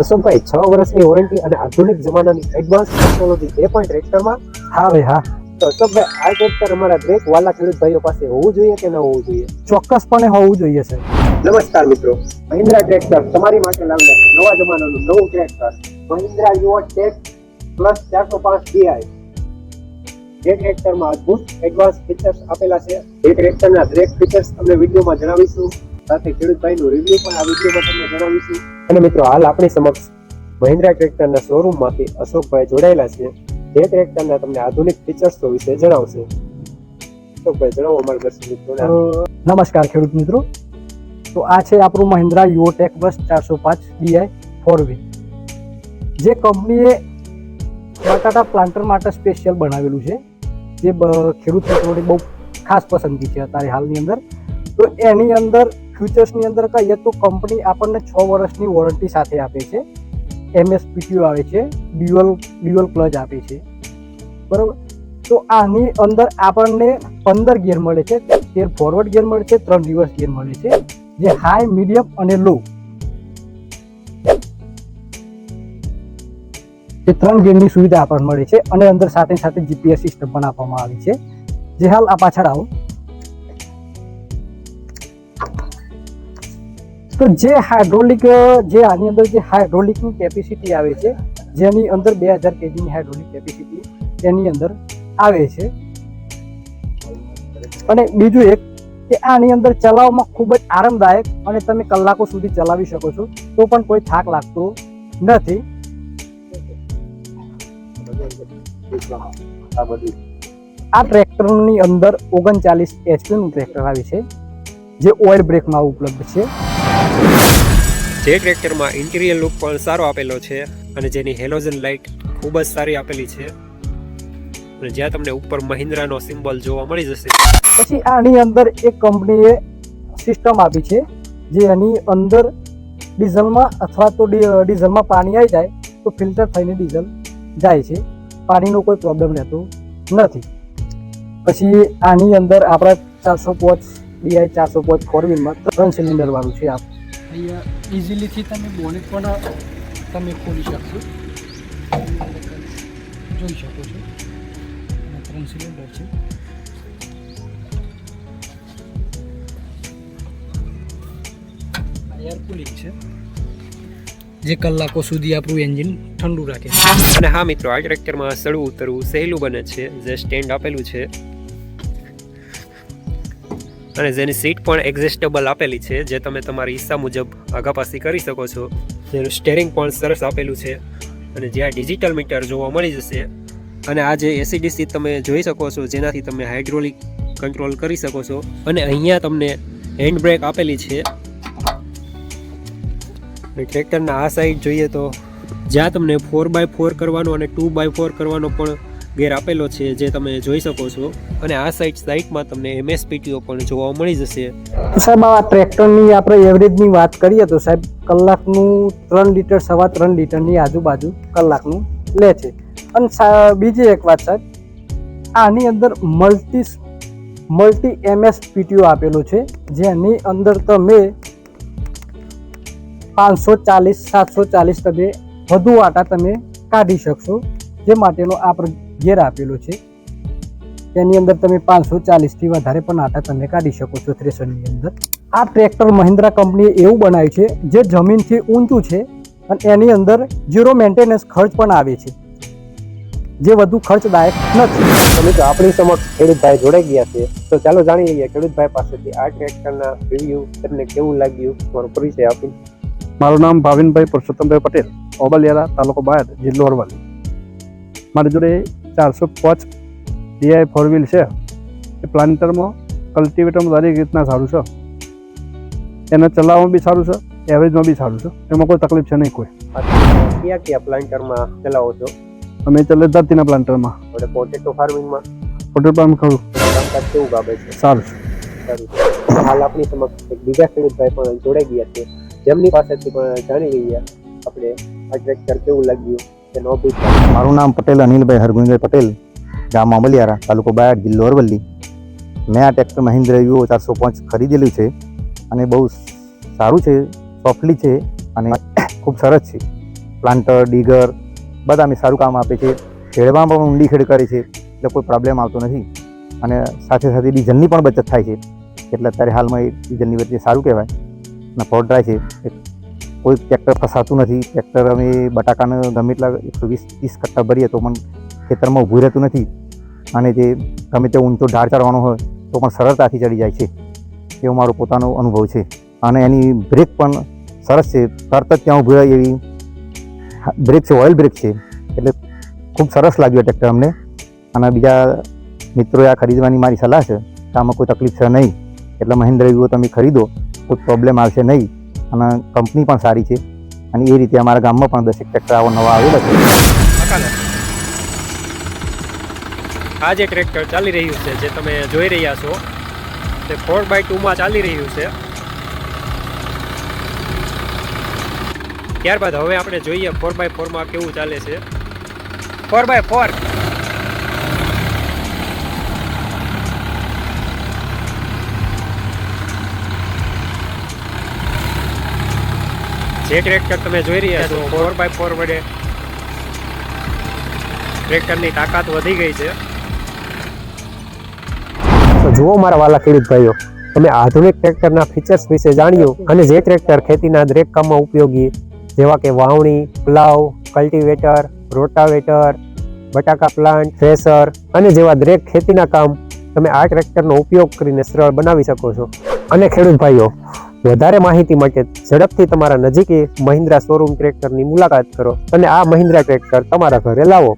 અશોકભાઈ છ વર્ષની વોરંટી અને આધુનિક જમાનાની એડવાન્સ ટેકનોલોજી એ પણ ટ્રેક્ટરમાં હા ભાઈ હા. તો અશોકભાઈ આ ટ્રેક્ટર અમારા દરેક વાલા ખેડૂત ભાઈઓ પાસે હોવું જોઈએ કે ન હોવું જોઈએ? ચોક્કસપણે હોવું જોઈએ સર નમસ્કાર મિત્રો. મહિન્દ્રા ટ્રેક્ટર તમારી માટે લાવ્યા છે નવા જમાનાનું નવું ટ્રેક્ટર મહિન્દ્રા યુવા ટેક પ્લસ ચારસો પાંચ ડીઆઈ જે ટ્રેક્ટરમાં અદ્ભુત એડવાન્સ ફીચર્સ આપેલા છે. એ ટ્રેક્ટરના દરેક ફીચર્સ તમને વિડીયોમાં જણાવીશું. સાથે ખેડૂત ભાઈનું રિવ્યુ પણ આ વિડીયોમાં તમને જણાવીશું. અને મિત્રો હાલ આપણી સમક્ષ મહિન્દ્રા ટ્રેક્ટરના શોરૂમમાંથી અશોકભાઈ જોડાયેલા છે. જે ટ્રેક્ટરના તમને આધુનિક ફીચર્સો વિશે જણાવશે. અશોકભાઈ જણાવો અમારા દર્શક મિત્રોને. નમસ્કાર ખેડૂત મિત્રો. તો આ છે આપણું મહિન્દ્રા યુઓટેક બસ ચારસો પાંચ ડીઆઈ ફોર વ્હીલ જે કંપનીએ બટાટા પ્લાન્ટર માટે સ્પેશિયલ બનાવેલું છે. જે ખેડૂત મિત્રોની બહુ ખાસ પસંદગી છે અત્યારે હાલની અંદર. તો એની અંદર ફ્યુચર્સની અંદર કહીએ તો કંપની આપણને છ વર્ષની વોરંટી સાથે આપે છે. એમએસપીટીઓ આવે છે, ડ્યુઅલ ડ્યુઅલ ક્લચ આપે છે. બરાબર? તો આની અંદર આપણને પંદર ગિયર મળે છે, તેર ફોરવર્ડ ગિયર મળે છે, ત્રણ રિવર્સ ગિયર મળે છે, જે હાઈ, મીડિયમ અને લો. એ ત્રણ ગિયરની સુવિધા આપણને મળે છે અને અંદર સાથે સાથે જીપીએસ સિસ્ટમ પણ આપવામાં આવી છે. જે હાલ આ પાછળ આવો. તો જે હાઇડ્રોલિક જે આની અંદર જે હાઇડ્રોલિકની કેપેસિટી આવે છે, જેની અંદર બે હજાર કેજીની હાઇડ્રોલિક કેપેસિટી એની અંદર આવે છે. અને બીજું એક કે આની અંદર ચલાવવામાં ખૂબ જ આરામદાયક અને તમે કલાકો સુધી ચલાવી શકો છો, તો પણ કોઈ થાક લાગતો નથી. આ ટ્રેક્ટરની અંદર ઓગણચાલીસ એચપીનું ટ્રેક્ટર આવે છે, જે ઓઇલ બ્રેકમાં ઉપલબ્ધ છે. જે ટ્રેક્ટરમાં ઇન્ટિરિયર લુક પણ સારો આપેલો છે અને જેની હેલોજન લાઇટ ખૂબ જ સારી આપેલી છે. અને જ્યાં તમને ઉપર મહિન્દ્રાનો સિમ્બોલ જોવા મળી જશે. પછી આની અંદર એક કંપનીએ સિસ્ટમ આપી છે, જે એની અંદર ડીઝલમાં અથવા તો ડીઝલમાં પાણી આવી જાય, તો ફિલ્ટર થઈને ડીઝલ જાય છે. પાણીનો કોઈ પ્રોબ્લેમ રહેતો નથી. પછી આની અંદર આપણા ચારસો પોચ ડીઆઈ ચારસો પોચ ફોર વ્હીલમાં ત્રણ સિલિન્ડર વાળું છે આ. અહીંયા ઇઝીલીથી તમે બોનેટ પણ તમે ખોલી શકશો. જોઈ શકો છો. ત્રણ સિલિન્ડર છે. આ એર કુલિંગ છે. જે કલાકો સુધી આપણું એન્જિન ઠંડુ રાખે. છે અને હા મિત્રો આ ટ્રેક્ટરમાં ચડવું ઉતરવું સહેલું બને છે. જે સ્ટેન્ડ આપેલું છે અને જેની સીટ પણ એડજસ્ટેબલ આપેલી છે, જે તમે તમારી ઈચ્છા મુજબ આગાપાસી કરી શકો છો. જેનું સ્ટેરિંગ પણ સરસ આપેલું છે અને જ્યાં ડિજિટલ મીટર જોવા મળી જશે. અને આ જે એસીડીસી તમે જોઈ શકો છો, જેનાથી તમે હાઇડ્રોલિક કંટ્રોલ કરી શકો છો. અને અહીંયા તમને હેન્ડ બ્રેક આપેલી છે. ટ્રેક્ટરના આ સાઈડ જોઈએ તો જ્યાં તમને ફોર બાય ફોર કરવાનો અને ટુ બાય ફોર કરવાનો પણ ગેર આપેલો છે જે તમે જોઈ શકો છો. અને આ સાઈડ સાઈડમાં તમને એમએસપીટીઓ પણ જોવા મળી જશે. સાહેબ, આ ટ્રેક્ટરની આપણે એવરેજની વાત કરીએ તો સાહેબ, કલાકનું ત્રણ લીટર, સવા ત્રણ લીટરની આજુબાજુ કલાકનું લે છે. અને બીજી એક વાત સાહેબ, આની અંદર મલ્ટી મલ્ટી એમએસ પીટીઓ આપેલો છે, જેની અંદર તમે પાંચસો ચાલીસ, સાતસો ચાલીસ તમે વધુ આટા તમે કાઢી શકશો. જે માટેનો આ ગેર આપેલો છે. તેની અંદર તમે પાંચસો ચાલીસથી વધારે પણ આટા તમે કાઢી શકો છો થ્રેસરની અંદર. આ ટ્રેક્ટર મહિન્દ્રા કંપનીએ એવું બનાવ્યું છે જે જમીનથી ઊંચું છે અને એની અંદર ઝીરો મેન્ટેનન્સ ખર્ચ પણ આવે છે. જે વધુ ખર્ચદાયક નથી. તો આપણી સમક્ષ ખેડૂતભાઈ જોડાઈ ગયા છે. તો ચાલો જાણી લઈએ ખેડૂતભાઈ પાસેથી આ ટ્રેક્ટરના રિવ્યુ તમને કેવું લાગ્યું? તમારો પરિચય આપી. મારું નામ ભાવિનભાઈ પુરુષોત્તમભાઈ પટેલ ઓબલિયારા તાલુકો બાયડ જિલ્લો અરવલ્લી. મારી જોડે ચારસો પાંચ ડીઆઈ ફોર વ્હીલ છે. એ પ્લાન્ટરમાં કલ્ટિવેટરમાં દરેક રીતના સારું છે. એને ચલાવવામાં બી સારું છે એવરેજમાં બી સારું છે. એમાં કોઈ તકલીફ છે નહીં કોઈ. કયા કયા પ્લાન્ટરમાં ચલાવો છો? અમે ચલે ધરતીના પ્લાન્ટરમાં પોટેટો ફાર્મિંગમાં પોટેટો ફાર્મ ખરું કેવું ગાબે છે? સારું છે. સારું હાલ આપણી સમક્ષ એક બીજા ખેડૂતભાઈ પણ જોડાઈ ગયા છે. જેમની પાસેથી પણ જાણી લઈએ આપણે આ ટ્રેક્ટર કેવું લાગ્યું. અભિપ્રાય મારું નામ પટેલ, અનિલભાઈ હરગોવિંદભાઈ પટેલ, ગામ અમલિયારા તાલુકો બાયડ, જિલ્લો અરવલ્લી. મેં આ ટ્રેક્ટર મહિન્દ્ર યુઓ ચારસો પાંચ ખરીદેલું છે અને બહુ સારું છે સોફ્ટલી છે અને ખૂબ સરસ છે. પ્લાન્ટર ડીગર બધામાં સારું કામ આપે છે. ખેડવામાં પણ ઊંડી ખેડ કરે છે, એટલે કોઈ પ્રોબ્લેમ આવતો નથી. અને સાથે સાથે ડીઝલની પણ બચત થાય છે. એટલે અત્યારે હાલમાં એ ડીઝલની વચ્ચે સારું કહેવાય. અને ફોર ડ્રાય છે કોઈ ટ્રેક્ટર ફસાતું નથી. ટ્રેક્ટર અમે બટાકાને ગમે એટલા એકસો વીસ, ત્રીસ કટ્ટા ભરીએ તો પણ ખેતરમાં ઊભું રહેતું નથી. અને જે ગમે તે ઊંચો ઢાળ ચડવાનો હોય તો પણ સરળતાથી ચડી જાય છે. એવો મારો પોતાનો અનુભવ છે. અને એની બ્રેક પણ સરસ છે. તરત જ ત્યાં ઊભી રહે એવી બ્રેક છે, ઓઇલ બ્રેક છે. એટલે ખૂબ સરસ લાગ્યું ટ્રેક્ટર અમને. અને બીજા મિત્રોએ આ ખરીદવાની મારી સલાહ છે આમાં કોઈ તકલીફ છે નહીં. એટલે મહેન્દ્ર વિવો તમે ખરીદો, કોઈ પ્રોબ્લેમ આવશે નહીં. અને કંપની પણ સારી છે. અને એ રીતે અમારા ગામમાં પણ દસેક ટ્રેક્ટર આવો નવા આવેલા છે. આ જે ટ્રેક્ટર ચાલી રહ્યું છે, જે તમે જોઈ રહ્યા છો, તે ફોર બાય ટુમાં ચાલી રહ્યું છે. ત્યારબાદ હવે આપણે જોઈએ ફોર બાય ફોરમાં કેવું ચાલે છે. ફોર બાય ફોર જે ટ્રેક્ટર તમે જોઈ રહ્યા છો ફોર બાય ફોર વડે. ટ્રેક્ટરની તાકાત વધી ગઈ છે. તો જુઓ મારા વાલા ખેડૂત ભાઈઓ તમે આધુનિક ટ્રેક્ટરના ફીચર્સ વિશે જાણ્યું અને જે ટ્રેક્ટર ખેતીના દરેક કામમાં ઉપયોગી જેવા કે વાવણી પ્લાવ કલ્ટિવેટર રોટાવેટર બટાકા પ્લાન્ટ થ્રેસર અને જેવા દરેક ખેતીના કામ તમે આ ટ્રેક્ટરનો ઉપયોગ કરીને સરળ બનાવી શકો છો. અને ખેડૂત ભાઈઓ વધારે માહિતી માટે ઝડપથી તમારા નજીકી મહિન્દ્રા શોરૂમ ટ્રેક્ટરની મુલાકાત કરો અને આ મહિન્દ્રા ટ્રેક્ટર તમારા ઘરે લાવો.